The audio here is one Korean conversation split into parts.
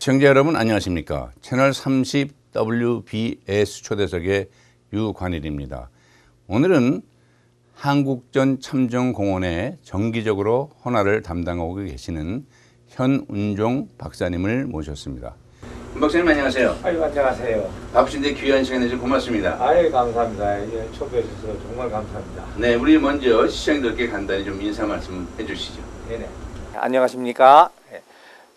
시청자 여러분 안녕하십니까? 채널 30 WBS 초대석의 유관일입니다. 오늘은 한국전 참전공원에 정기적으로 헌화를 담당하고 계시는 현운종 박사님을 모셨습니다. 현 박사님 안녕하세요. 아유 안녕하세요. 바쁘신데 귀한 시간 내주셔서 고맙습니다. 아유 감사합니다. 예, 초대해 주셔서 정말 감사합니다. 네, 우리 먼저 시청자들께 간단히 좀 인사 말씀 해주시죠. 네네. 안녕하십니까?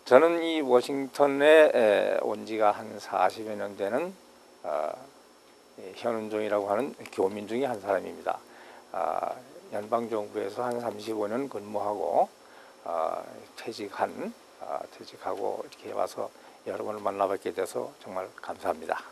예, 저는 이 워싱턴에 에, 온 지가 한 40여 년 되는 어, 예, 현운종이라고 하는 교민 중에 한 사람입니다. 아, 연방정부에서 한 35년 근무하고 아, 퇴직한 아, 퇴직하고 이렇게 와서 여러분을 만나뵙게 돼서 정말 감사합니다.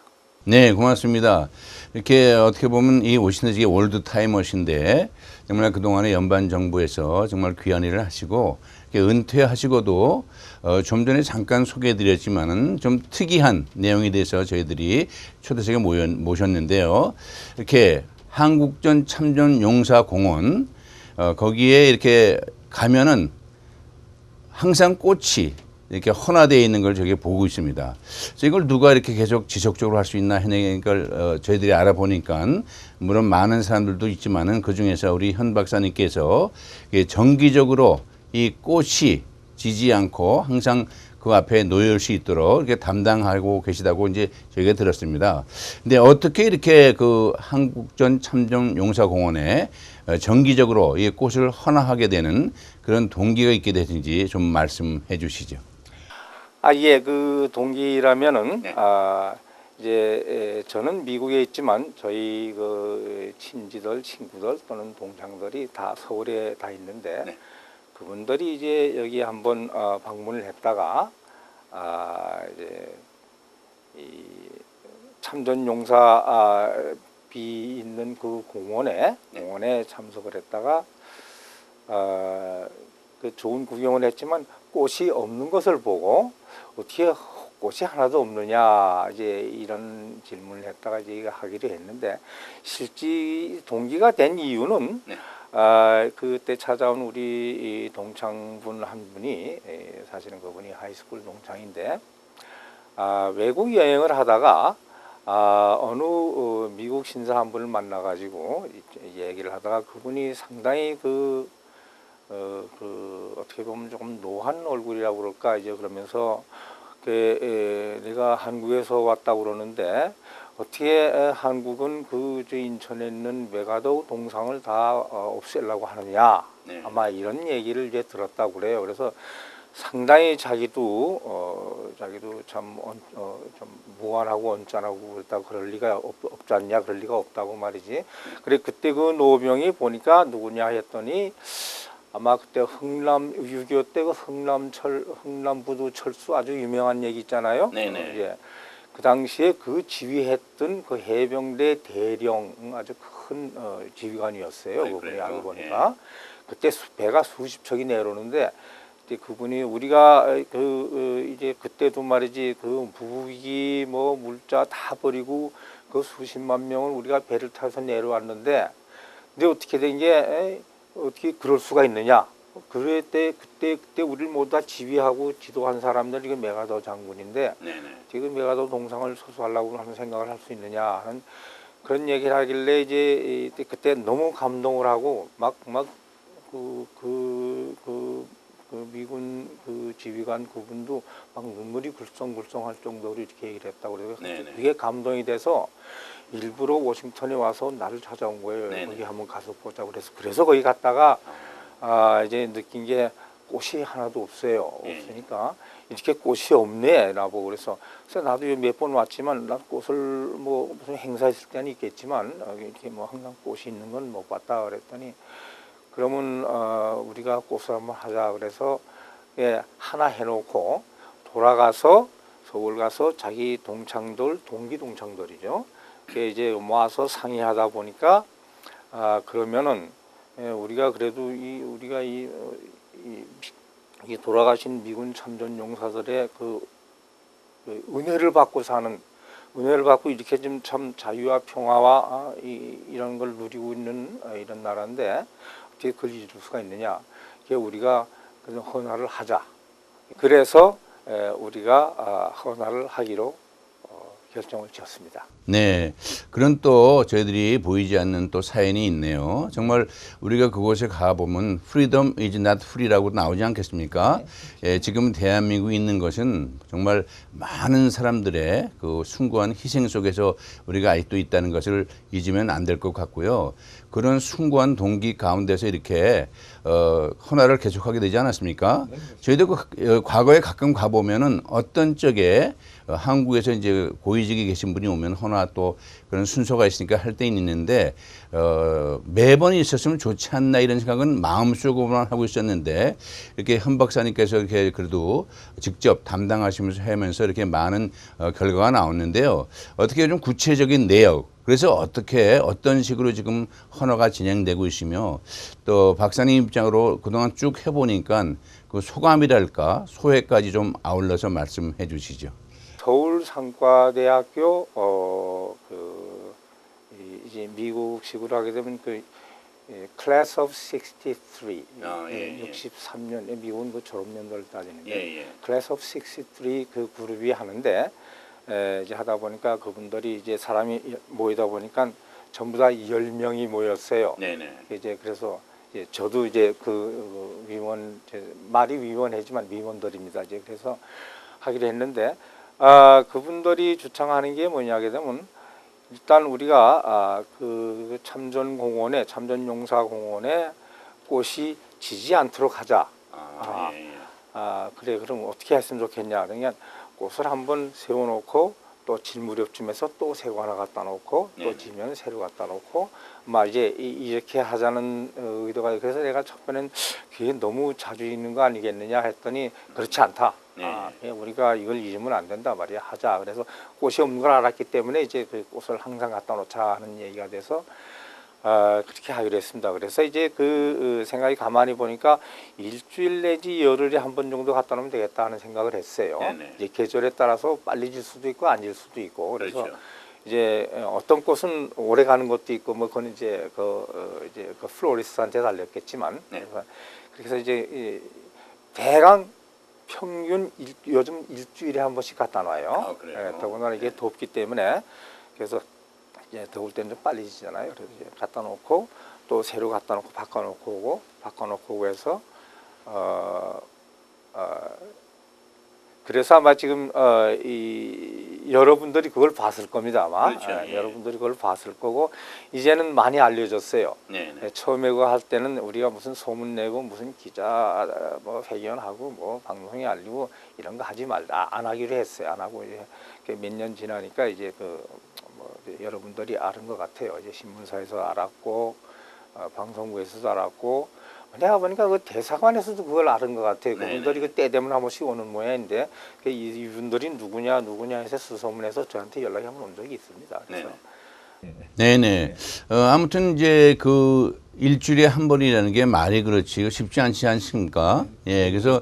네, 고맙습니다. 이렇게 어떻게 보면 이게 월드 타이머신데 정말 그동안에 연방 정부에서 정말 귀한 일을 하시고 이렇게 은퇴하시고도 어, 좀 전에 잠깐 소개해 드렸지만은 좀 특이한 내용에 대해서 저희들이 초대석에 모였, 모셨는데요. 이렇게 한국전 참전 용사 공원 어, 거기에 이렇게 가면은 항상 꽃이 이렇게 헌화되어 있는 걸 저기 보고 있습니다. 그래서 이걸 누가 이렇게 계속 지속적으로 할 수 있나 하는 걸 어, 저희들이 알아보니까 물론 많은 사람들도 있지만은 그 중에서 우리 현 박사님께서 정기적으로 이 꽃이 지지 않고 항상 그 앞에 놓일 수 있도록 이렇게 담당하고 계시다고 이제 저희가 들었습니다. 근데 어떻게 이렇게 그 한국전 참전 용사공원에 어, 정기적으로 이 꽃을 헌화하게 되는 그런 동기가 있게 되는지 좀 말씀해 주시죠. 아, 예, 그 동기라면은, 네. 아, 이제, 에, 저는 미국에 있지만 저희 그 친지들, 친구들 또는 동창들이 다 서울에 다 있는데 네. 그분들이 이제 여기 한번 어, 방문을 했다가 아, 이제 이 참전 용사 아, 비 있는 그 공원에 네. 공원에 참석을 했다가 아, 그 좋은 구경을 했지만 꽃이 없는 것을 보고 어떻게 꽃이 하나도 없느냐 이제 이런 질문을 했다가 이제 하기로 했는데 실제 동기가 된 이유는 네. 아, 그때 찾아온 우리 이 동창분 한 분이 에, 사실은 그분이 하이스쿨 동창인데 아, 외국 여행을 하다가 아, 어느 어, 미국 신사 한 분을 만나가지고 이- 얘기를 하다가 그분이 상당히 그 어, 그 어떻게 보면 조금 노한 얼굴이라고 그럴까 이제 그러면서 그 에, 내가 한국에서 왔다 고 그러는데 어떻게 에, 한국은 그저 인천에 있는 메가도 동상을 다 어, 없애려고 하느냐 네. 아마 이런 얘기를 이제 들었다고 그래요. 그래서 상당히 자기도 어 자기도 참 어, 어, 좀 무한하고 언짢하고 그랬다 그럴 리가 없, 없지 않냐 그럴 리가 없다고 말이지. 그래 그때 그 노병이 보니까 누구냐 했더니 아마 그때 흥남 6.25 때그 흥남철 흥남부두 철수 아주 유명한 얘기 있잖아요. 네네. 예. 그 당시에 그 지휘했던 그 해병대 대령 아주 큰 어, 지휘관이었어요. 아이, 그분이? 알고 보니까 그때 수- 배가 수십 척이 내려오는데 그때 그분이 우리가 그 어, 이제 그때도 말이지 그 무기 뭐 물자 다 버리고 그 수십만 명을 우리가 배를 타서 내려왔는데 근데 어떻게 된게 어떻게 그럴 수가 있느냐? 그럴 때 그때 그때 우리를 모두 다 지휘하고 지도한 사람들 이게 메가더 장군인데 네네. 지금 메가더 동상을 소수하려고 하는 생각을 할 수 있느냐 하는 그런 얘기를 하길래 이제 이- 그때 너무 감동을 하고 막 막 그 그 그 그 미군 그 지휘관 그분도 막 눈물이 글썽글썽할 정도로 이렇게 얘기를 했다고 그래요. 네네. 그게 감동이 돼서 일부러 워싱턴에 와서 나를 찾아온 거예요. 네네. 거기 한번 가서 보자 그래서 그래서 거기 갔다가 아 이제 느낀 게 꽃이 하나도 없어요. 예. 없으니까 이렇게 꽃이 없네 나보고 그래서 그래서 나도 몇 번 왔지만 난 꽃을 뭐 무슨 행사 있을 때는 있겠지만 어, 이렇게 뭐 항상 꽃이 있는 건 못 봤다 그랬더니 그러면 어, 우리가 꽃을 한번 하자 그래서 예, 하나 해놓고 돌아가서 서울 가서 자기 동창들 동기 동창들이죠. 그게 이제 모아서 상의하다 보니까 아 그러면은 예, 우리가 그래도 이 우리가 이, 어, 이, 이 돌아가신 미군 참전 용사들의 그, 그 은혜를 받고 사는 은혜를 받고 이렇게 좀참 자유와 평화와 아, 이, 이런 걸 누리고 있는 아, 이런 나라인데 어떻게 그걸 잊을 수가 있느냐? 그게 우리가 그래서 헌화를 하자. 그래서 에, 우리가 아, 헌화를 하기로 어, 결정을 지었습니다. 네. 그런 또 저희들이 보이지 않는 또 사연이 있네요. 정말 우리가 그곳에 가보면 freedom is not free라고 나오지 않겠습니까? 예, 지금 대한민국에 있는 것은 정말 많은 사람들의 그 숭고한 희생 속에서 우리가 아직도 있다는 것을 잊으면 안 될 것 같고요. 그런 숭고한 동기 가운데서 이렇게 어, 헌화를 계속하게 되지 않았습니까? 저희도 그, 어, 과거에 가끔 가보면은 어떤 쪽에 어, 한국에서 이제 고위직에 계신 분이 오면 헌화 또 그런 순서가 있으니까 할 때는 있는데 어, 매번 있었으면 좋지 않나 이런 생각은 마음속으로만 하고 있었는데 이렇게 현 박사님께서 이렇게 그래도 직접 담당하시면서 하면서 이렇게 많은 어, 결과가 나왔는데요. 어떻게 좀 구체적인 내역 그래서 어떻게 어떤 식으로 지금 헌화가 진행되고 있으며 또 박사님 입장으로 그동안 쭉 해보니까 그 소감이랄까 소회까지 좀 아울러서 말씀해 주시죠. 서울 상과대학교 어 그 이제 미국식으로 하게 되면 그 예, Class of 63, 아, 예, 예. 63년 미국은 그 졸업연도를 따지는데 예. Class of 63그 그룹이 하는데 에, 이제 하다 보니까 그분들이 이제 사람이 모이다 보니까 전부 다 10명이 모였어요. 네네. 이제 그래서 이제 저도 이제 그 위원 제 말이 위원회지만 위원들입니다. 이제 그래서 하기로 했는데 아 그분들이 주창하는 게 뭐냐 하게 되면 일단 우리가 아 그 참전공원에 참전용사공원에 꽃이 지지 않도록 하자. 아, 예, 아 그래 그럼 어떻게 했으면 좋겠냐 그러니까 꽃을 한번 세워놓고 또 질 무렵쯤에서 또 새거 하나 갖다 놓고 네. 또 지면 새로 갖다 놓고 막 이제 이- 이렇게 하자는 어, 의도가 그래서 내가 첫 번엔 그게 너무 자주 있는 거 아니겠느냐 했더니 그렇지 않다. 네. 아, 그냥 우리가 이걸 잊으면 안 된다 말이야 하자. 그래서 꽃이 없는 걸 알았기 때문에 이제 그 꽃을 항상 갖다 놓자 하는 얘기가 돼서 아, 그렇게 하기로 했습니다. 그래서 이제 그 어, 생각이 가만히 보니까 일주일 내지 열흘에 한 번 정도 갖다 놓으면 되겠다 하는 생각을 했어요. 네네. 이제 계절에 따라서 빨리 질 수도 있고 안 질 수도 있고 그래서 그렇죠. 이제 어떤 꽃은 오래 가는 것도 있고 뭐 그건 이제 그 어, 이제 그 플로리스트한테 달렸겠지만 네. 그래서 이제 이 대강 평균 일, 요즘 일주일에 한 번씩 갖다 놔요. 아? 예, 더군다나 이게 네. 덥기 때문에 그래서 이제 더울 때는 좀 빨리 지잖아요. 그래서 이제 갖다 놓고 또 새로 갖다 놓고 바꿔 놓고 오고 바꿔 놓고 오고 해서 어, 어 그래서 아마 지금 어, 이 여러분들이 그걸 봤을 겁니다 아마 그렇죠, 아, 예. 여러분들이 그걸 봤을 거고 이제는 많이 알려졌어요. 네네. 네, 처음에 그거 할 때는 우리가 무슨 소문 내고 무슨 기자 뭐 회견하고 뭐 방송에 알리고 이런 거 하지 말라 안 하기로 했어요 안 하고 이제 몇 년 지나니까 이제 그 뭐 여러분들이 아는 것 같아요 이제 신문사에서 알았고 어, 방송국에서도 알았고 내가 보니까 그 대사관에서도 그걸 아는 것 같아요 네네. 그분들이 그 때 되면 한 번씩 오는 모양인데 그 이- 이분들이 누구냐 누구냐 해서 수소문해서 저한테 연락이 한 번 온 적이 있습니다 그래서 네네. 어, 아무튼 이제 그 일주일에 한 번이라는 게 말이 그렇지 쉽지 않지 않습니까? 예, 그래서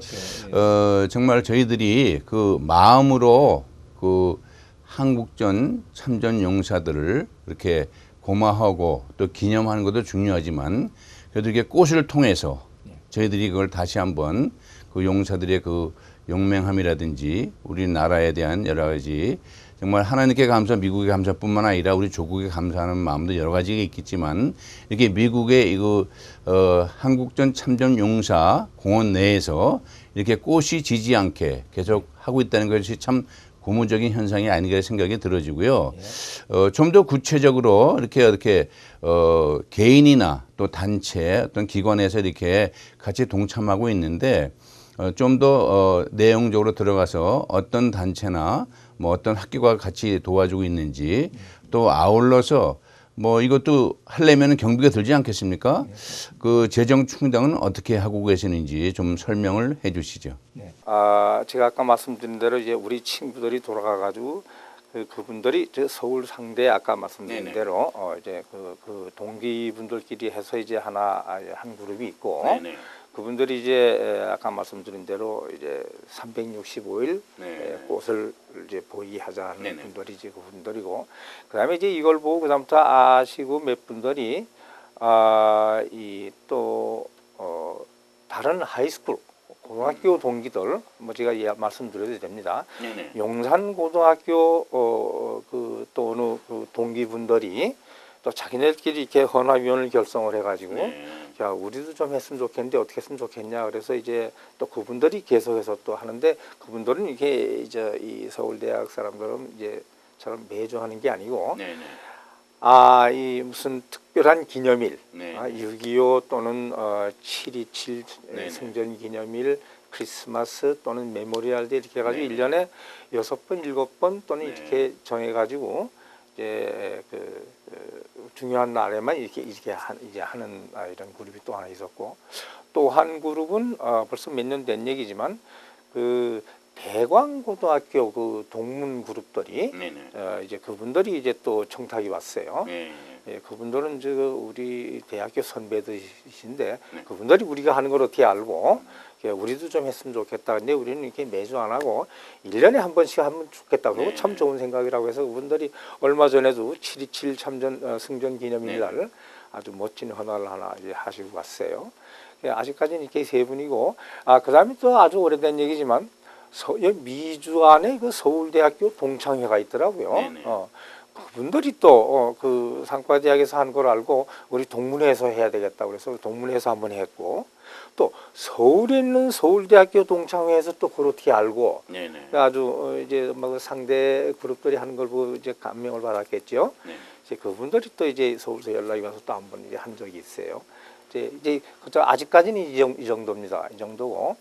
어, 정말 저희들이 그 마음으로 그 한국전 참전 용사들을 이렇게 고마하고 또 기념하는 것도 중요하지만 이게 꽃을 통해서 저희들이 그걸 다시 한번 그 용사들의 그 용맹함이라든지 우리나라에 대한 여러 가지 정말 하나님께 감사, 미국에 감사뿐만 아니라 우리 조국에 감사하는 마음도 여러 가지가 있겠지만 이렇게 미국의 이거 어, 한국전 참전 용사 공원 내에서 이렇게 꽃이 지지 않게 계속 하고 있다는 것이 참 고무적인 현상이 아닌가 생각이 들어지고요. 어, 좀 더 구체적으로 이렇게 이렇게 어, 개인이나 또 단체 어떤 기관에서 이렇게 같이 동참하고 있는데 어, 좀더 어, 내용적으로 들어가서 어떤 단체나 뭐 어떤 학교가 같이 도와주고 있는지 또 아울러서 뭐 이것도 하려면 경비가 들지 않겠습니까? 그 재정 충당은 어떻게 하고 계시는지 좀 설명을 해 주시죠. 아, 제가 아까 말씀드린 대로 이제 우리 친구들이 돌아가 가지고 그, 그분들이 저 서울 상대 아까 말씀드린 네네. 대로 어, 이제 그, 그 동기분들끼리 해서 이제 하나 아, 한 그룹이 있고 네네. 그분들이 이제 에, 아까 말씀드린 대로 이제 365일 네. 꽃을 이제 보이하자 하는 네네. 분들이 이제 그분들이고 그다음에 이제 이걸 보고 그다음부터 아시고 몇 분들이 아이또 어, 다른 하이스쿨 고등학교 동기들 뭐 제가 예, 말씀드려도 됩니다. 네네. 용산 고등학교 어 그 또 어느 그 동기분들이 또 자기네들끼리 이렇게 헌화위원을 결성을 해가지고 네. 야 우리도 좀 했으면 좋겠는데 어떻게 했으면 좋겠냐 그래서 이제 또 그분들이 계속해서 또 하는데 그분들은 이게 이제 이 서울대학 사람들은 이제 처럼 매주 하는 게 아니고 네네. 아이 무슨 특별한 기념일 네. 아, 6.25 또는 어, 7.27 네네. 승전 기념일 크리스마스 또는 메모리얼 데 이렇게 해가지고. 일 1년에 여섯 번 일곱 번 또는 네. 이렇게 정해가지고 이제 그, 그 중요한 날에만 이렇게 이렇게 한, 이제 하는 아, 이런 그룹이 또 하나 있었고 또 한 그룹은 어, 벌써 몇 년 된 얘기지만 그 대광고등학교 그 동문 그룹들이 네네. 어, 이제 그분들이 이제 또 청탁이 왔어요. 네. 예, 그분들은 저 우리 대학교 선배들이신데 네. 그분들이 우리가 하는 걸 어떻게 알고 예, 우리도 좀 했으면 좋겠다. 근데 우리는 이렇게 매주 안 하고 일년에 한 번씩 하면 좋겠다. 그거 네. 참 좋은 생각이라고 해서 그분들이 얼마 전에도 7.27 참전 어, 승전 기념일 네. 날 아주 멋진 헌화를 하나 이제 하시고 갔어요. 예, 아직까지는 이렇게 세 분이고 아 그다음에 또 아주 오래된 얘기지만 서, 여 미주 안에 그 서울대학교 동창회가 있더라고요. 네네. 어, 그분들이 또그 상과대학에서 한 걸 알고 우리 동문회에서 해야 되겠다 그래서 동문회에서 한번 했고 또 서울에 있는 서울대학교 동창회에서 또 그걸 어떻게 알고 네네. 아주 어, 이제 막 상대 그룹들이 하는 걸 보고 이제 감명을 받았겠죠. 네. 이제 그분들이 또 이제 서울서 연락이 와서 또 한 번 이제 한 적이 있어요. 이제 이제 그저 아직까지는 이, 정, 이 정도입니다. 이 정도고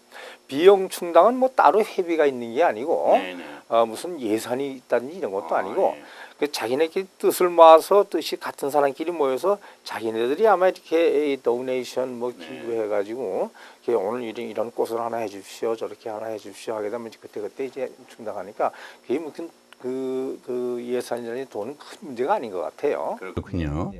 비용 충당은 뭐 따로 회비가 있는 게 아니고 네네. 어, 무슨 예산이 있다든지 이런 것도 아, 아니고 예. 그 자기네끼리 뜻을 모아서 뜻이 같은 사람끼리 모여서 자기네들이 아마 이렇게 이 도네이션 뭐 네. 기부해가지고 이렇게 오늘 이런 이런 꽃을 하나 해주십시오 저렇게 하나 해주십시오 하게 되면 이제 그때 그때 이제 충당하니까 그게 무슨 그, 그 예산이라는 돈은 큰 문제가 아닌 것 같아요. 그렇군요.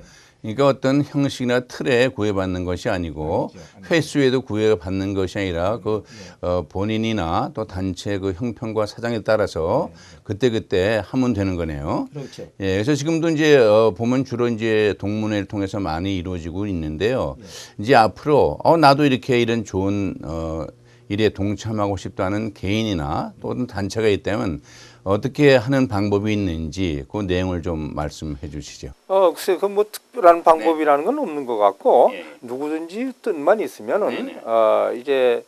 그러니까 어떤 형식이나 틀에 구애받는 것이 아니고 횟수에도 구애받는 것이 아니라 그 어, 본인이나 또 단체 그 형편과 사정에 따라서 그때 그때 하면 되는 거네요. 그렇죠. 예, 그래서 지금도 이제 어, 보면 주로 이제 동문회를 통해서 많이 이루어지고 있는데요. 이제 앞으로 어 나도 이렇게 이런 좋은 어 일에 동참하고 싶다는 개인이나 또는 단체가 있다면 어떻게 하는 방법이 있는지 그 내용을 좀 말씀해 주시죠. 어, 글쎄, 그뭐 특별한 방법이라는 건 없는 것 같고, 예. 누구든지 뜻만 있으면은, 네네. 어, 이제,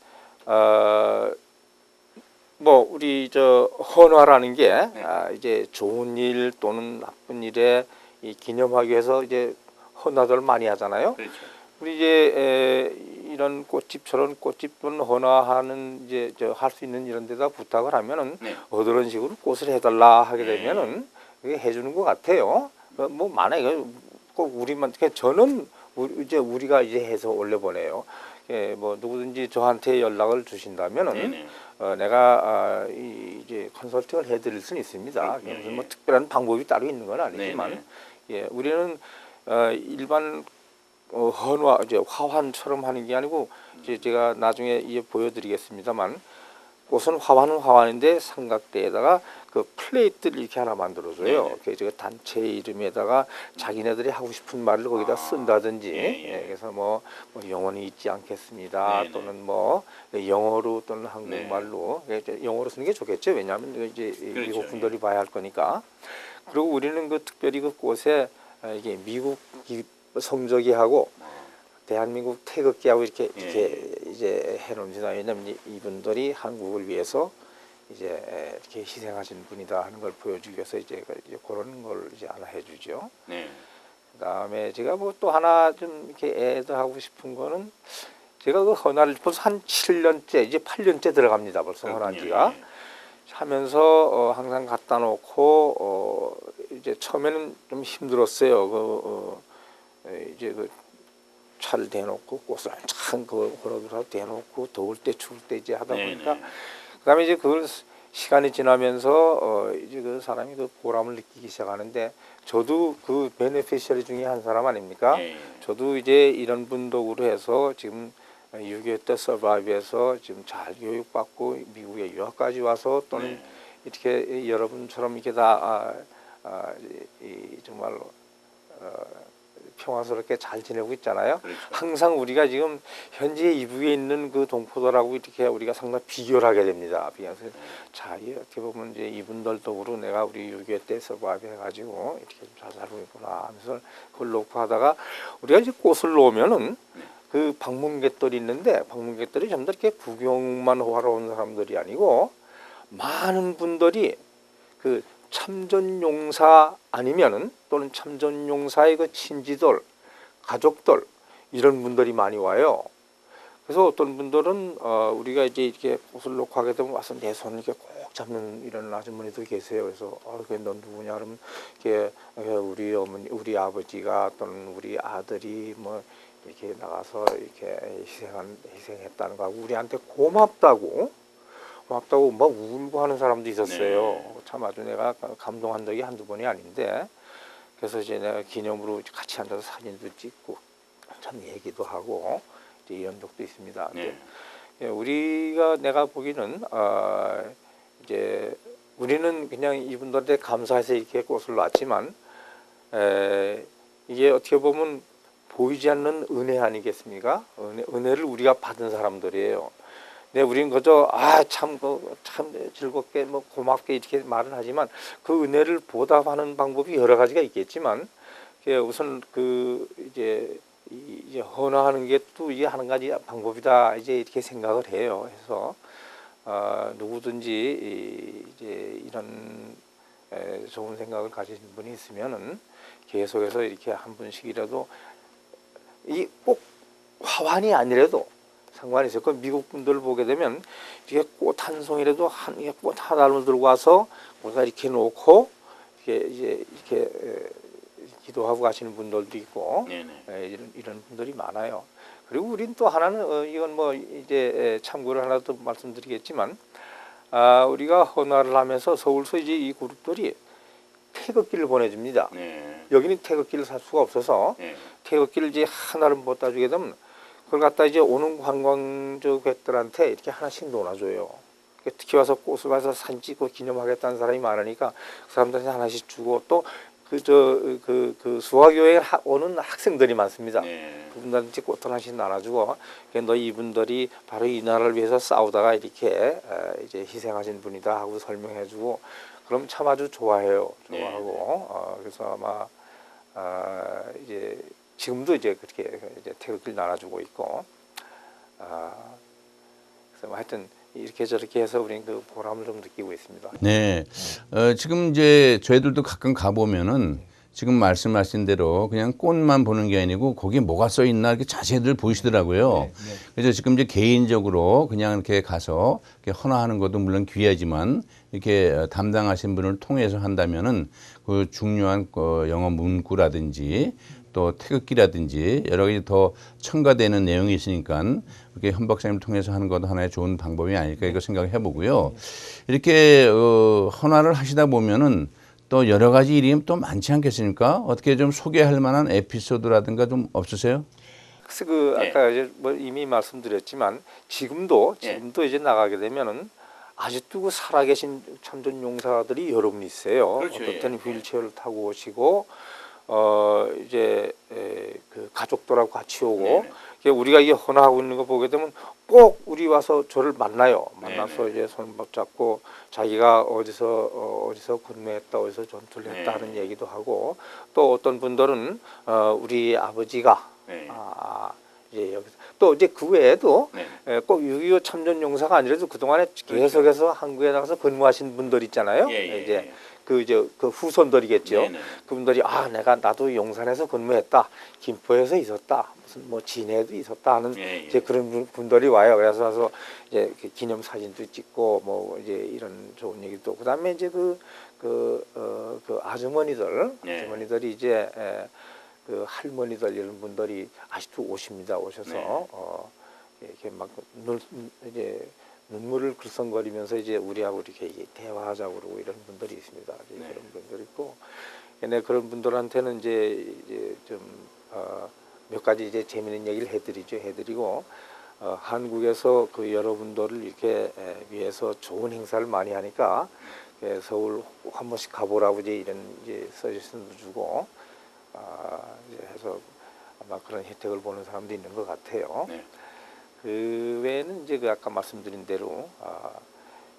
어, 뭐, 우리 저, 헌화라는 게, 네. 아, 이제 좋은 일 또는 나쁜 일에 이 기념하기 위해서 이제 헌화들 많이 하잖아요. 그렇죠. 우리 이제 에, 이런 꽃집 저런 꽃집 또는 헌화하는 이제 저 할 수 있는 이런 데다 부탁을 하면은 네. 어떤 식으로 꽃을 해달라 하게 네. 되면은 그게 해주는 것 같아요. 어, 뭐 만약에 꼭 우리만 그냥 저는 우리, 이제 우리가 이제 해서 올려보내요. 예, 뭐 누구든지 저한테 연락을 주신다면은 네네. 어, 내가 아, 이, 이제 컨설팅을 해드릴 수는 있습니다. 무슨 뭐 특별한 방법이 따로 있는 건 아니지만 네네. 예, 우리는 어, 일반 어, 헌화 이제 화환처럼 하는 게 아니고 이제 제가 나중에 이제 보여드리겠습니다만 꽃은 화환은 화환인데 삼각대에다가 그 플레이트를 이렇게 하나 만들어줘요. 그래서 그 단체 이름에다가 자기네들이 하고 싶은 말을 거기다 아, 쓴다든지 예, 예. 예, 그래서 뭐, 뭐 영원히 잊지 않겠습니다 네네. 또는 뭐 영어로 또는 한국말로 예, 이제 영어로 쓰는 게 좋겠죠. 왜냐하면 이제 이 그렇죠, 미국 분들이 봐야 할 거니까. 그리고 우리는 그 특별히 그 꽃에 아, 이게 미국 기- 성적이 하고 대한민국 태극기하고 이렇게 예. 이렇게 이제 해놓습니다. 왜냐하면 이- 이분들이 한국을 위해서 이제 이렇게 희생하신 분이다 하는 걸 보여주기 위해서 이제 그- 그런 걸 이제 하나 해주죠. 네. 그다음에 제가 뭐 또 하나 좀 이렇게 애도 하고 싶은 거는 제가 그 헌화를 벌써 한 7년째 이제 8년째 들어갑니다. 벌써 헌한 지가 예. 하면서 어, 항상 갖다 놓고 어, 이제 처음에는 좀 힘들었어요. 그 어, 에, 이제 그 차를 대놓고 꽃을 한참 그 호로비로 대놓고 더울 때 추울 때 이제 하다 네네. 보니까 그다음에 이제 그걸 시- 시간이 지나면서 어, 이제 그 사람이 그 보람을 느끼기 시작하는데 저도 그 베네피셔리 중에 한 사람 아닙니까? 예. 저도 이제 이런 분덕으로 해서 지금 6.25 때 서바이브에서 지금 잘 교육받고 미국에 유학까지 와서 또는 네. 이렇게 여러분처럼 이렇게 다 아, 아, 이, 이 정말로 어, 평화스럽게 잘 지내고 있잖아요. 그렇죠. 항상 우리가 지금 현재 이북에 있는 그 동포들하고 이렇게 우리가 상당히 비교를 하게 됩니다. 그래서 자, 이 어떻게 보면 이제 이분들 덕으로 내가 우리 6.25 때 서바이브 해가지고 이렇게 좀잘 살고 있구나 하면서 그걸 놓고 하다가 우리가 이제 꽃을 놓으면은 그 방문객들이 있는데 방문객들이 전부 다 이렇게 구경만 하러 온 사람들이 아니고 많은 분들이 그 참전용사 아니면은 또는 참전용사의 그 친지들, 가족들 이런 분들이 많이 와요. 그래서 어떤 분들은 어 우리가 이제 이렇게 옷을 놓고 하게 되면 와서 내 손을 이렇게 꼭 잡는 이런 아주머니도 계세요. 그래서 어 그게 넌 누구냐 그러면 이렇게 어, 우리 어머니, 우리 아버지가 또는 우리 아들이 뭐 이렇게 나가서 이렇게 희생한 희생했다는 거하고 우리한테 고맙다고 고맙다고 막 울고 하는 사람도 있었어요. 네. 참 아주 내가 감동한 적이 한두 번이 아닌데 그래서 이제 내가 기념으로 같이 앉아서 사진도 찍고 참 얘기도 하고 이제 이런 적도 있습니다. 네. 예, 우리가 내가 보기는 어, 이제 우리는 그냥 이분들한테 감사해서 이렇게 꽃을 놨지만 에, 이게 어떻게 보면 보이지 않는 은혜 아니겠습니까? 은혜, 은혜를 우리가 받은 사람들이에요. 네, 우리는 그저 아참참 참 즐겁게 뭐 고맙게 이렇게 말은 하지만 그 은혜를 보답하는 방법이 여러 가지가 있겠지만 그 우선 그 이제 이- 이제 헌화하는 게 또 이게 하는 가지 방법이다 이제 이렇게 생각을 해요. 해서 아, 누구든지 이- 이제 이런 에, 좋은 생각을 가지신 분이 있으면은 계속해서 이렇게 한 분씩이라도 이 꼭 화환이 아니라도 상관이 있어요. 그 미국 분들 보게 되면 이게 꽃 한 송이라도 한 이게 꽃 하나를 들고 와서 우리가 이렇게 놓고 이렇게 이제 이렇게 에, 기도하고 가시는 분들도 있고. 에, 이런 이런 분들이 많아요. 그리고 우린 또 하나는 어, 이건 뭐 이제 에, 참고를 하나 더 말씀드리겠지만 아, 우리가 헌화를 하면서 서울서 이제 이 그룹들이 태극기를 보내줍니다. 네. 여기는 태극기를 살 수가 없어서 네. 태극기를 이제 하나를 못 따주게 되면 그걸 갖다 이제 오는 관광객들한테 이렇게 하나씩 놓아줘요. 그러니까 특히 와서 꽃을 봐서 사진 찍고 기념하겠다는 사람이 많으니까 그 사람들한테 하나씩 주고 또 그저그그 수화교회 하- 오는 학생들이 많습니다. 네. 그분들한테 꽃 하나씩 나눠주고 그너 이분들이 바로 이 나라를 위해서 싸우다가 이렇게 에, 이제 희생하신 분이다 하고 설명해주고 그럼 참 아주 좋아해요. 네. 좋아하고 어, 그래서 아마 아, 이제 지금도 이제 그렇게 이제 태극기를 나눠주고 있고 아, 그래서 뭐 하여튼 이렇게 저렇게 해서 우리는 그 보람을 좀 느끼고 있습니다. 네. 어, 지금 이제 저희들도 가끔 가 보면은 지금 말씀하신 대로 그냥 꽃만 보는 게 아니고 거기에 뭐가 써 있나 이렇게 자세히들 보시더라고요. 그래서 지금 이제 개인적으로 그냥 이렇게 가서 이렇게 헌화하는 것도 물론 귀하지만 이렇게 담당하신 분을 통해서 한다면은 그 중요한 그 영어 문구라든지 또 태극기라든지 여러 가지 더 첨가되는 내용이 있으니까 이렇게 헌 박사님 통해서 하는 것도 하나의 좋은 방법이 아닐까 이거 생각을 해보고요. 이렇게 어, 헌화를 하시다 보면은 또 여러 가지 일이 또 많지 않겠습니까? 어떻게 좀 소개할 만한 에피소드라든가 좀 없으세요? 그래서 그 네. 아까 이제 뭐 이미 말씀드렸지만 지금도 예. 지금도 이제 나가게 되면은 아직도 그 살아계신 참전 용사들이 여러 분 있어요. 그렇죠, 때는 예. 휠체어를 타고 오시고 어 이제 에, 그 가족들하고 같이 오고. 이게 우리가 이게 헌화하고 있는 거 보게 되면 꼭 우리 와서 저를 만나요. 만나서 네네. 이제 손 잡고 자기가 어디서 어, 어디서 근무했다, 어디서 전투를 했다 네. 하는 얘기도 하고 또 어떤 분들은 어, 우리 아버지가 네. 아, 이제 여기서 또 이제 그 외에도 네. 에, 꼭6.25 참전 용사가 아니라도 그 동안에 계속해서 한국에 나가서 근무하신 분들 있잖아요. 그렇죠. 예, 예, 이제 예. 그 이제 그 후손들이겠죠. 네네. 그분들이 아 내가 나도 용산에서 근무했다, 김포에서 있었다, 무슨 뭐 진해도 있었다 하는 예, 예. 이제 그런 분- 분들이 와요. 그래서 와서 이제 이렇게 기념 사진도 찍고 뭐 이제 이런 좋은 얘기도 그다음에 이제 그 그 어, 그 아주머니들 네. 아주머니들이 이제 에, 그 할머니들 이런 분들이 아직도 오십니다. 오셔서 네. 어 이렇게 막 눈, 이제 눈물을 글썽거리면서 이제 우리하고 이렇게 대화하자고 그러고 이런 분들이 있습니다. 네. 그런 분들 있고 근데 그런 분들한테는 이제 이제 좀 어, 몇 가지 이제 재미있는 얘기를 해드리죠. 해드리고 어, 한국에서 그 여러분들을 이렇게 에, 위해서 좋은 행사를 많이 하니까 예, 서울 꼭한 번씩 가보라고 이제 이런 이제 서지션도 주고 아, 이제 해서 아마 그런 혜택을 보는 사람도 있는 것 같아요. 네. 그 외에는 이제 그 아까 말씀드린 대로 아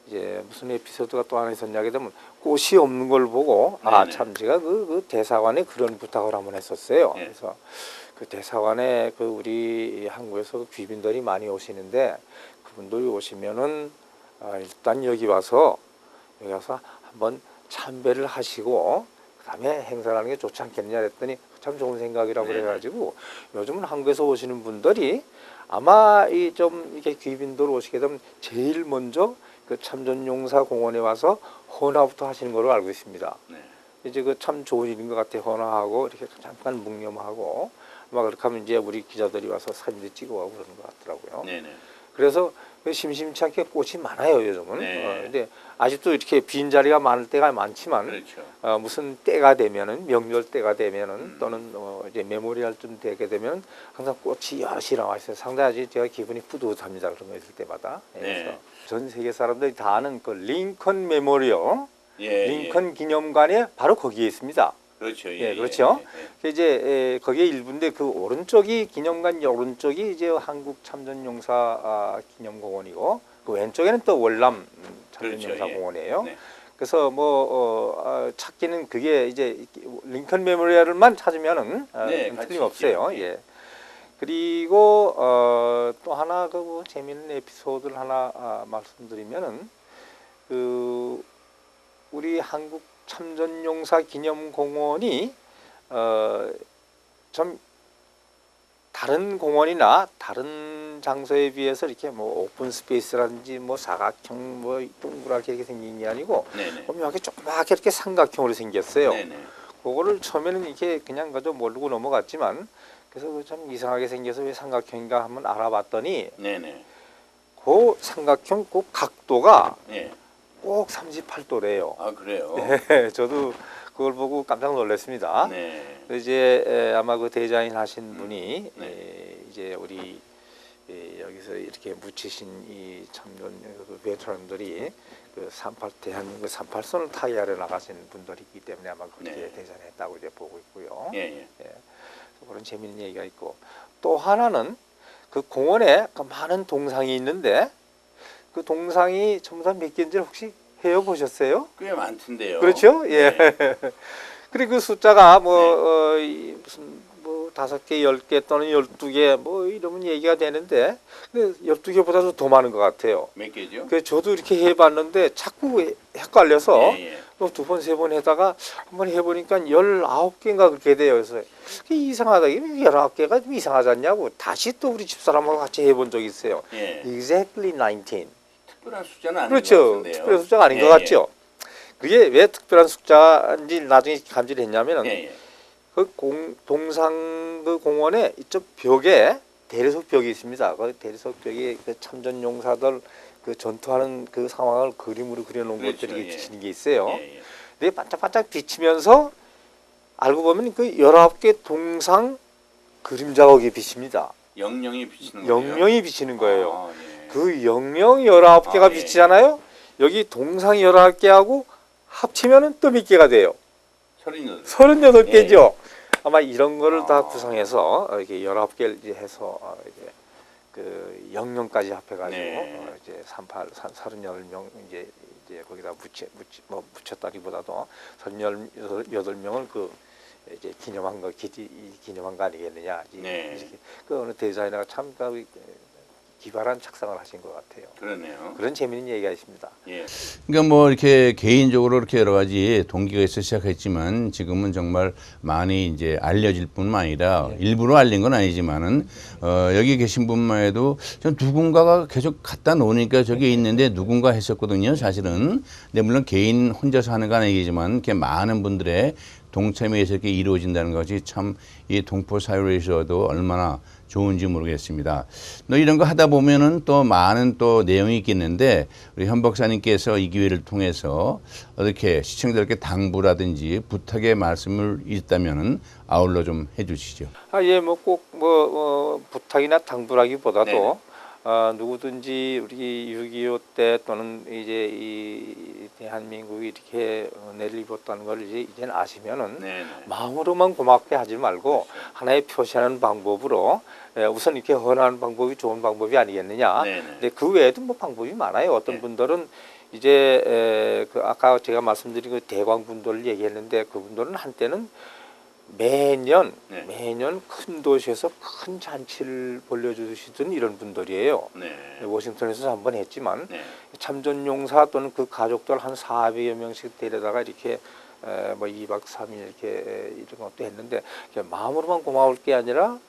이제 무슨 에피소드가 또 하나 있었냐게 되면 꽃이 없는 걸 보고. 아 참 제가 그, 그 대사관에 그런 부탁을 한번 했었어요. 네. 그래서 그 대사관에 그 우리 한국에서 그 귀빈들이 많이 오시는데 그분들이 오시면은 아 일단 여기 와서 여기 와서 한번 참배를 하시고 그다음에 행사라는 게 좋지 않겠냐 그랬더니 참 좋은 생각이라고 네네. 그래가지고 요즘은 한국에서 오시는 분들이 아마 이 좀 이렇게 귀빈들 오시게 되면 제일 먼저 그 참전용사 공원에 와서 헌화부터 하시는 걸로 알고 있습니다. 네. 이제 그 참 좋은 일인 것 같아요. 헌화하고 이렇게 잠깐 묵념하고 막 그렇게 하면 이제 우리 기자들이 와서 사진도 찍어가고 그러는 것 같더라고요. 네. 네. 그래서 그 심심치 않게 꽃이 많아요 요즘은. 네. 어, 근데 아직도 이렇게 빈 자리가 많을 때가 많지만 그렇죠. 어, 무슨 때가 되면은 명절 때가 되면은 음. 또는 어, 이제 메모리얼 좀 되게 되면 항상 꽃이 여럿이 나와 있어요. 상당히 제가 기분이 뿌듯합니다. 그런 거 있을 때마다. 예, 네. 그래서 전 세계 사람들이 다 아는 그 링컨 메모리얼, 예. 링컨 기념관이 바로 거기에 있습니다. 예. 그렇죠. 예, 그렇죠. 예, 예. 그 이제 에, 거기에 일부인데 그 오른쪽이 기념관 오른쪽이 이제 한국 참전용사 아, 기념공원이고 그 왼쪽에는 또 월남 음, 참전용사 그렇죠, 예. 공원이에요. 네. 그래서 뭐 어, 아, 찾기는 그게 이제 링컨 메모리얼만 찾으면은 아, 네, 틀림없어요. 있죠. 예. 그리고 어, 또 하나 그 뭐 재미있는 에피소드를 하나 아, 말씀드리면은 그 우리 한국 참전용사 기념공원이 어, 좀 다른 공원이나 다른 장소에 비해서 이렇게 뭐 오픈 스페이스라든지 뭐 사각형 뭐 동그랗게 이렇게 생긴 게 아니고 네. 네. 오묘하게 조그맣게 이렇게 삼각형으로 생겼어요. 네. 네. 그거를 처음에는 이렇게 그냥 그저 모르고 넘어갔지만 그래서 그참 이상하게 생겨서 왜 삼각형인가 한번 알아봤더니 네. 네. 그 삼각형 그 각도가 예. 꼭 38도래요. 아 그래요. 네, 저도 그걸 보고 깜짝 놀랐습니다. 네. 이제 에, 아마 그 디자인 하신 분이 네. 에, 이제 우리 에, 여기서 이렇게 묻히신 이 참전 그 베테랑들이 그 38 대한민국 38선을 타이어를 나가신 분들이기 때문에 아마 그렇게 네. 디자인했다고 이제 보고 있고요. 예. 예. 그래서 그런 재미있는 얘기가 있고 또 하나는 그 공원에 그 많은 동상이 있는데 그 동상이 전부 다몇 개인지 혹시 헤어 보셨어요? 꽤 많던데요. 그렇죠? 예. 네. 그리고 그 숫자가 뭐 네. 어, 이 무슨 뭐 다섯 개, 열 개 또는 열두 개 뭐 이러면 얘기가 되는데 그 열두 개보다도 더 많은 것 같아요. 몇 개죠? 그 저도 이렇게 해봤는데 자꾸 헷갈려서 예. 예. 두번 세 번 해다가 한번 해보니까 열아홉 개인가 그렇게 돼요. 그래서 그게 이상하다. 이게 열아홉 개가 좀 이상하지 않냐고 다시 또 우리 집사람하고 같이 해본 적이 있어요. 예. Exactly 19. 특별한 숫자는 아닌 것 그렇죠. 같은데요. 특별한 숫자가 아닌 예, 것 같죠. 그게 왜 특별한 숫자인지 나중에 감지를 했냐면은 예. 예. 그 공, 동상 그 공원에 이쪽 벽에 대리석 벽이 있습니다. 그 대리석 벽에 그 참전 용사들 그 전투하는 그 상황을 그림으로 그려놓은 그렇죠, 것들이 예. 비치는 게 있어요. 예. 예. 근데 반짝반짝 비치면서 알고 보면 그 열아홉 개 동상 그림자가 거기에 비칩니다. 영영이 비치는 거예요. 영영이 비치는 거예요. 아, 예. 그 영영 열아홉 개가 아, 예. 비치잖아요. 여기 동상 열아홉 개하고 합치면은 또 몇 개가 돼요. 서른여덟 개죠. 아마 이런 거를 아. 다 구성해서 어, 이렇게 열아홉 개를 이제 해서 어, 이제 그 영영까지 합해 가지고 네. 어, 이제 삼팔 서른여덟 명 이제 이제 거기다 묻혀 묻히, 뭐 묻혔다기보다도 서른여덟 명을 그 이제 기념한 거 기, 이 기념한 거 아니겠느냐. 이- 네. 이렇게 그 어느 디자이너가 참 그, 기발한 착상을 하신 것 같아요. 그러네요. 그런 재미있는 얘기가 있습니다. 예. 그러니까 뭐 이렇게 개인적으로 이렇게 여러 가지 동기가 있어 시작했지만 지금은 정말 많이 이제 알려질 뿐만 아니라 네. 일부러 알린 건 아니지만은 어 여기 계신 분만 해도 전 누군가가 계속 갖다 놓으니까 저기 있는데 누군가 했었거든요. 사실은. 근데 물론 개인 혼자서 하는 건 아니지만 이렇게 많은 분들의 동참에서 이렇게 이루어진다는 것이 참 이 동포 사회에서도 얼마나 좋은지 모르겠습니다. 너 이런 거 하다 보면은 또 많은 또 내용이 있겠는데 우리 현 박사님께서 이 기회를 통해서 어떻게 시청자들께 당부라든지 부탁의 말씀을 있다면은 아울러 좀 해주시죠. 아, 예, 뭐 꼭뭐 부탁이나 당부라기보다도 네네. 어, 누구든지 우리 6.25 때 또는 이제 이 대한민국이 이렇게 어, 내를 입었다는 걸 이제 이제는 아시면은 네. 마음으로만 고맙게 하지 말고 하나의 표시하는 방법으로 예, 우선 이렇게 헌하는 방법이 좋은 방법이 아니겠느냐. 네네. 근데 그 외에도 뭐 방법이 많아요. 어떤 네. 분들은 이제 에, 그 아까 제가 말씀드린 그 대광 분도를 얘기했는데 그분들은 한때는 매년 네. 매년 큰 도시에서 큰 잔치를 벌려주시던 이런 분들이에요. 네. 워싱턴에서 한번 했지만 네. 참전용사 또는 그 가족들 한 400여 명씩 데려다가 이렇게 에, 뭐 2박 3일 이렇게 에, 이런 것도 했는데 마음으로만 고마울 게 아니라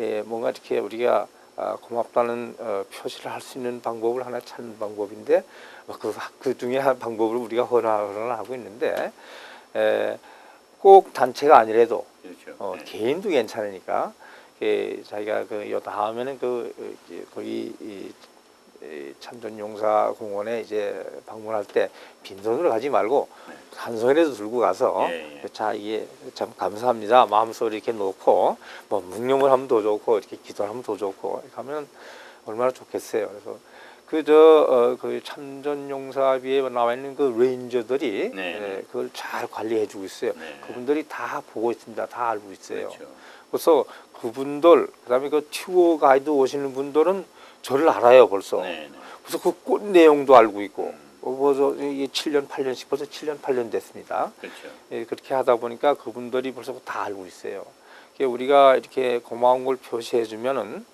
예, 뭔가 이렇게 우리가 아, 고맙다는 어, 표시를 할 수 있는 방법을 하나 찾는 방법인데 어, 그, 그 중에 한 방법을 우리가 헌화를 하고 있는데 에, 꼭 단체가 아니라도 그렇죠. 어, 네. 개인도 괜찮으니까 그 자기가 그요 다음에는 그 어, 이, 이 참전용사 공원에 이제 방문할 때 빈손으로 가지 말고 네. 한 손이라도 들고 가서 예, 예. 자 이게 참 감사합니다 마음속으로 이렇게 놓고 뭐 묵념을 하면 더 좋고 이렇게 기도를 하면 더 좋고 하면 얼마나 좋겠어요. 그래서 그저그 참전용사비에 나와 있는 그 레인저들이 네. 예, 그걸 잘 관리해주고 있어요. 네. 그분들이 다 보고 있습니다. 다 알고 있어요. 그렇죠. 그래서 그분들 그다음에 그 투어 가이드 오시는 분들은 저를 알아요 벌써. 네. 네. 그래서 그 꽃 내용도 알고 있고. 어, 벌써 이게 7년 8년씩 벌써 7년 8년 됐습니다. 그렇죠. 예, 그렇게 하다 보니까 그분들이 벌써 다 알고 있어요. 우리가 이렇게 고마운 걸 표시해 주면은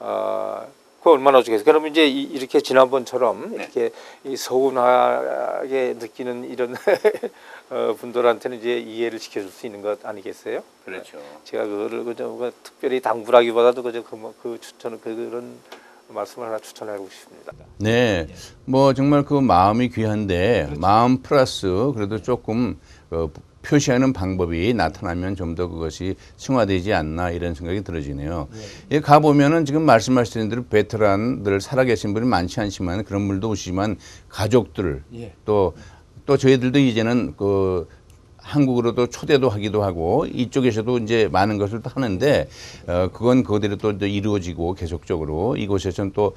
어, 그 얼마나 좋겠어요. 그러면 이제 이- 이렇게 지난번처럼 네. 이렇게 이 서운하게 느끼는 이런 어, 분들한테는 이제 이해를 시켜줄 수 있는 것 아니겠어요? 그렇죠. 제가 그거를 그저 그 특별히 당부라기보다도 그저 그, 뭐- 그 추천 그 그런 말씀을 하나 추천하고 싶습니다. 네, 뭐 정말 그 마음이 귀한데 마음 플러스 그래도 조금 어, 표시하는 방법이 나타나면 좀 더 그것이 승화되지 않나 이런 생각이 들어지네요. 예, 가 보면은 지금 말씀하신 대로 베테랑들 살아계신 분이 많지 않지만 그런 분도 오시지만 가족들 예. 또또 저희들도 이제는 그 한국으로도 초대도 하기도 하고 이쪽에서도 이제 많은 것을 또 하는데 어 그건 그대로 또 이루어지고 계속적으로 이곳에서는 또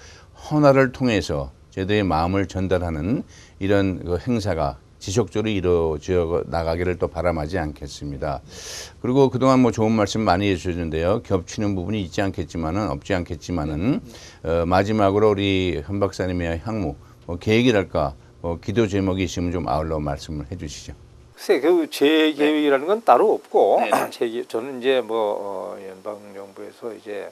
헌화를 통해서 저희들의 마음을 전달하는 이런 그 행사가 지속적으로 이루어져 나가기를 또 바람하지 않겠습니다. 그리고 그동안 뭐 좋은 말씀 많이 해주셨는데요. 겹치는 부분이 있지 않겠지만은 없지 않겠지만은 어 마지막으로 우리 현 박사님의 향무 뭐 계획이랄까 뭐 기도 제목이 있으면 좀 아울러 말씀을 해주시죠. 글쎄 그제 계획이라는 건 따로 없고 네, 네. 제 계- 저는 이제 뭐 어, 연방 정부에서 이제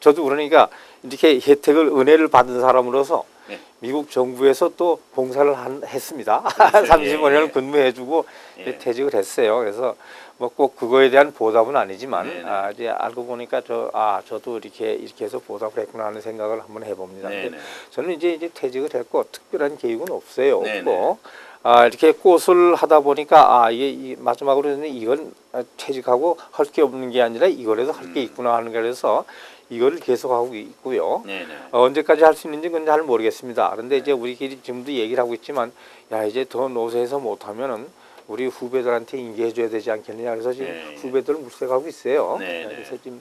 저도 그러니까 이렇게 혜택을 은혜를 받은 사람으로서 네. 미국 정부에서 또 봉사를 한, 했습니다. 그렇죠. 35년을 예, 예. 근무해주고 예. 퇴직을 했어요. 그래서 뭐 꼭 그거에 대한 보답은 아니지만 네, 네. 아, 이제 알고 보니까 저 아 저도 이렇게 이렇게 해서 보답을 했구나 하는 생각을 한번 해봅니다. 네, 네. 저는 이제 이제 퇴직을 했고 특별한 계획은 없어요. 네, 없고 아 이렇게 꽃을 하다 보니까 아 이게 이, 마지막으로는 이건 아, 퇴직하고 할 게 없는 게 아니라 이거라도 할게 음. 있구나 하는 거라서 이거를 계속 하고 있고요. 네네. 어, 언제까지 할 수 있는지 그건 잘 모르겠습니다. 그런데 이제 우리끼리 지금도 얘기를 하고 있지만 야 이제 더 노세에서 못하면은 우리 후배들한테 인계해 줘야 되지 않겠느냐 그래서 지금 네, 네. 후배들을 물색하고 있어요. 네, 네. 그래서 지금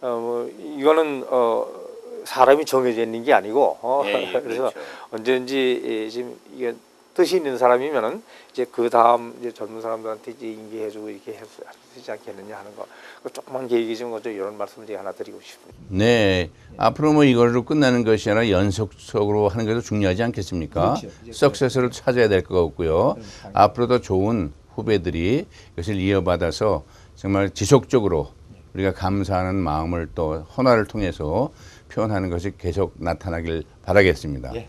어, 뭐 이거는 어, 사람이 정해져 있는 게 아니고 어, 예, 예, 그래서 그렇죠. 언제든지 예, 지금 이게 뜻이 있는 사람이면은 이제 그 다음 이제 젊은 사람들한테 이제 인계해주고 이렇게 있지 않겠느냐 하는 거. 그 조그만 계획이지만 거죠 이런 말씀을 제가 하나 드리고 싶습니다. 네. 앞으로 뭐 이걸로 끝나는 것이 아니라 연속적으로 하는 게더 중요하지 않겠습니까? 그렇죠. 이제 석세스를 찾아야 될 것 같고요. 그럼 당연히. 앞으로도 좋은 후배들이 이것을 이어받아서 정말 지속적으로 우리가 감사하는 마음을 또 헌화를 통해서 표현하는 것이 계속 나타나길 바라겠습니다. 예.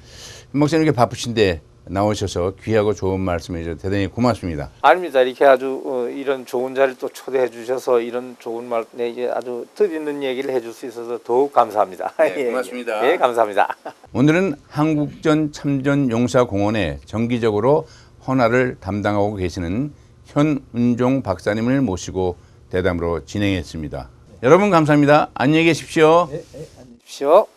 현 목사님 이렇게 바쁘신데 나오셔서 귀하고 좋은 말씀해 주셔서 대단히 고맙습니다. 아닙니다. 이렇게 아주 어, 이런 좋은 자리를 또 초대해 주셔서 이런 좋은 말, 네, 이제 아주 뜻 있는 얘기를 해줄 수 있어서 더욱 감사합니다. 네, 예, 고맙습니다. 예, 예, 감사합니다. 오늘은 한국전 참전 용사공원에 정기적으로 헌화를 담당하고 계시는 현은종 박사님을 모시고 대담으로 진행했습니다. 여러분 감사합니다. 안녕히 계십시오. 예, 예. 십시오.